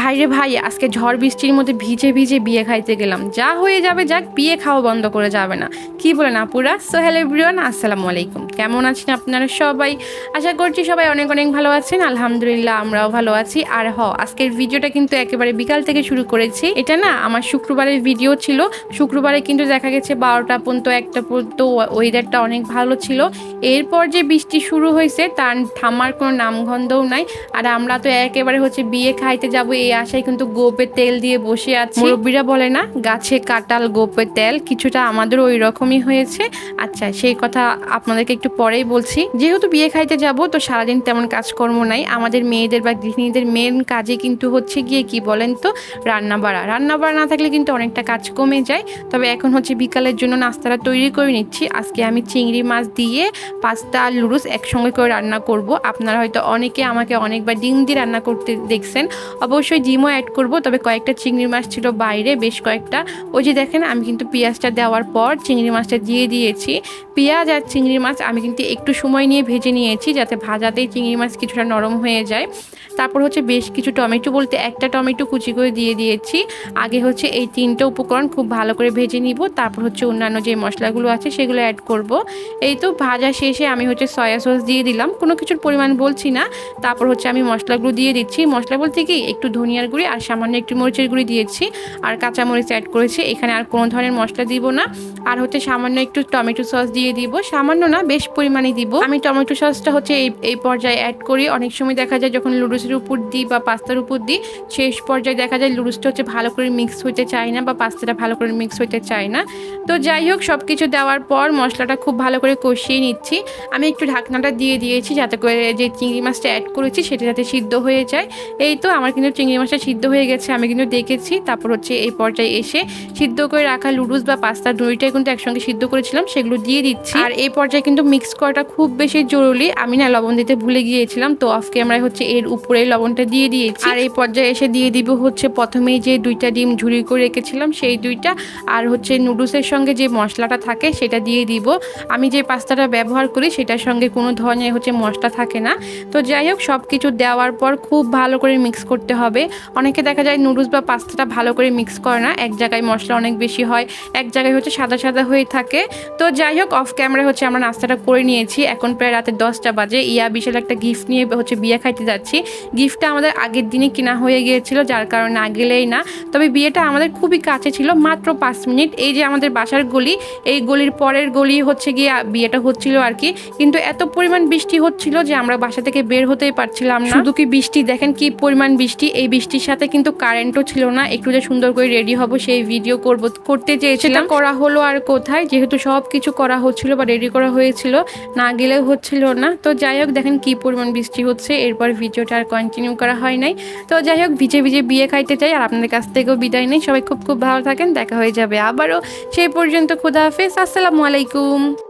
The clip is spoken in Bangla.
ভাইরে ভাই, আজকে ঝড় বৃষ্টির মধ্যে ভিজে ভিজে বিয়ে খাইতে গেলাম। যা হয়ে যাবে যাক, বিয়ে খাওয়া বন্ধ করে যাবে না। কি বলেন আপুরা? সোহেল এভরিওয়ান আসসালামু আলাইকুম। কেমন আছেন আপনারা সবাই? আশা করছি সবাই অনেক অনেক ভালো আছেন। আলহামদুলিল্লাহ, আমরাও ভালো আছি। আর হ, আজকের ভিডিওটা কিন্তু একেবারে বিকাল থেকে শুরু করেছি। এটা না, আমার শুক্রবারের ভিডিও ছিল। শুক্রবারে কিন্তু দেখা গেছে বারোটা পর্যন্ত, একটা পর্যন্ত ওয়েদারটা অনেক ভালো ছিল। এরপর যে বৃষ্টি শুরু হয়েছে, তার থামার কোনো নামগন্ধও নাই। আর আমরা তো একেবারে হচ্ছে বিয়ে খাইতে যাব এই আশায় কিন্তু গোপের তেল দিয়ে বসে আছে। মুরব্বীরা বলে না, গাছে কাটাল গোপের তেল, কিছুটা আমাদের ওই রকমই হয়েছে। আচ্ছা সেই কথা আপনাদেরকে একটু পরেই বলছি। যেহেতু বিয়ে খাইতে যাব, তো সারাদিন তেমন কাজকর্ম নাই। আমাদের মেয়েদের বা গৃহিণীদের মেন কাজে কিন্তু হচ্ছে গিয়ে কি বলেন তো রান্না বাড়া রান্না বাড়া না থাকলে কিন্তু অনেকটা কাজ কমে যায়। তবে এখন হচ্ছে বিকালের জন্য নাস্তাটা তৈরি করে নিচ্ছি। আজকে আমি চিংড়ি মাছ দিয়ে পাস্তা আর লুডুস একসঙ্গে করে রান্না করব। আপনারা হয়তো অনেকে আমাকে অনেকবার ডিম দিয়ে রান্না করতে দেখছেন। অবশ্যই ডিমও অ্যাড করব, তবে কয়েকটা চিংড়ি মাছ ছিল বাইরে, বেশ কয়েকটা। ওই যে দেখেন, আমি কিন্তু পেঁয়াজটা দেওয়ার পর চিংড়ি মাছটা দিয়ে দিয়েছি। পেঁয়াজ আর চিংড়ি মাছ আমি কিন্তু একটু সময় নিয়ে ভেজে নিয়েছি, যাতে ভাজাতেই চিংড়ি মাছ কিছুটা নরম হয়ে যায়। তারপর হচ্ছে বেশ কিছু টমেটো বলতে একটা টমেটো কুচি করে দিয়ে দিয়েছি। আগে হচ্ছে এই তিনটে উপকরণ খুব ভালো করে ভেজে নিব, তারপর হচ্ছে অন্যান্য যে মশলাগুলো আছে সেগুলো অ্যাড করব। এই তো ভাজা শেষে আমি হচ্ছে সয়া সস দিয়ে দিলাম, কোনো কিছুর পরিমাণ বলছি না। তারপর হচ্ছে আমি মশলাগুলো দিয়ে দিচ্ছি। মশলা বলতে কি, একটু ধনিয়ার গুঁড়ি আর সামান্য একটু মরিচের গুঁড়ি দিয়েছি আর কাঁচা মরিচ অ্যাড করেছি। এখানে আর কোনো ধরনের মশলা দিব না। আর হচ্ছে সামান্য একটু টমেটো সস দিয়ে দিব। সামান্য না, বেশ পরিমাণে দিব। আমি টমেটো সসটা হচ্ছে এই এই পর্যায়ে অ্যাড করি। অনেক সময় দেখা যায় যখন লুডুসের উপর দিই বা পাস্তার উপর দিই, শেষ পর্যায়ে দেখা যায় লুডুসটা হচ্ছে ভালো করে মিক্স হইতে চায় না বা পাস্তাটা ভালো করে মিক্স হইতে চায় না। তো যাই হোক সব কিছু দেওয়ার পর মশলাটা খুব ভালো করে কষিয়ে নিচ্ছি। আমি একটু ঢাকনাটা দিয়ে দিয়েছি যাতে করে যে চিংড়ি মাছটা অ্যাড করেছি সেটা যাতে সিদ্ধ হয়ে যায়। এই তো আমার কিন্তু চিংড়ি মাছটা সিদ্ধ হয়ে গেছে, আমি কিন্তু দেখেছি তারপর হচ্ছে এই পর্যায়ে এসে সিদ্ধ করে রাখা লুডুস বা পাস্তা দুইটাই কিন্তু একসঙ্গে সিদ্ধ করেছিলাম, সেগুলো দিয়ে দিচ্ছি। আর এই পর্যায়ে কিন্তু মিক্স করাটা খুব বেশি জরুরি। আমি না লবণ দিতে ভুলে গিয়েছিলাম, তো অফ ক্যামেরায় হচ্ছে এর উপরে লবণটা দিয়ে দিয়েছি। আর এই পর্যায়ে এসে দিয়ে দিব হচ্ছে প্রথমেই যে দুইটা ডিম ঝুরি করে রেখেছিলাম, সেই দুইটা। আর হচ্ছে নুডলসের সঙ্গে যে মশলাটা থাকে, সেটা দিয়ে দিব। আমি যে পাস্তাটা ব্যবহার করি, সেটার সঙ্গে কোনো ধরনের হচ্ছে মশলা থাকে না। তো যাই হোক সব কিছু দেওয়ার পর খুব ভালো করে মিক্স করতে হবে। অনেকে দেখা যায় নুডলস বা পাস্তাটা ভালো করে মিক্স করে না। এক জায়গায় মশলা অনেক বেশি হয়, এক জায়গায় হচ্ছে সাদা সাদা হয়ে থাকে। তো যাই হোক অফ ক্যামেরা হচ্ছে আমরা নাস্তাটা করে নিয়েছি। এখন প্রায় রাতে দশটা বাজে। ইয়া বিশাল একটা গিফট নিয়ে হচ্ছে বিয়ে খাইতে যাচ্ছি। গিফটটা আমাদের আগের দিনে কিনা হয়ে গিয়েছিল, যার কারণে না গেলেই না। তবে বিয়েটা আমাদের খুবই কাছে ছিল, মাত্র পাঁচ মিনিট। এই যে আমাদের বাসার গলি, এই গলির পরের গলি হচ্ছে গিয়ে বিয়েটা হচ্ছিল আর কি। কিন্তু এত পরিমাণ বৃষ্টি হচ্ছিল যে আমরা বাসা থেকে বের হতেই পারছিলাম না। শুধু কি বৃষ্টি? দেখেন কি পরিমাণ বৃষ্টি। এই বৃষ্টির সাথে কিন্তু কারেন্টও ছিল না। একটু যে সুন্দর করে রেডি হব সেই ভিডিও করব, করতে চেয়েছিলাম। করা হলো আর কোথায়? যেহেতু সব কিছু করা হচ্ছিল বা রেডি করা হয়েছিল, না গেলেও হচ্ছিল না। তো যাই হোক, দেখেন কি পরিমাণ বৃষ্টি হচ্ছে। এরপর ভিডিওটা আর কন্টিনিউ করা হয় নাই। তো যাই হোক, ভিজে ভিজে বিয়ে খাইতে চাই আর আপনাদের কাছ থেকেও বিদায় নেই। সবাই খুব খুব ভালো থাকেন। দেখা হয়ে যাবে আবারও। সেই পর্যন্ত খুদা হাফেজ। আসসালামু আলাইকুম।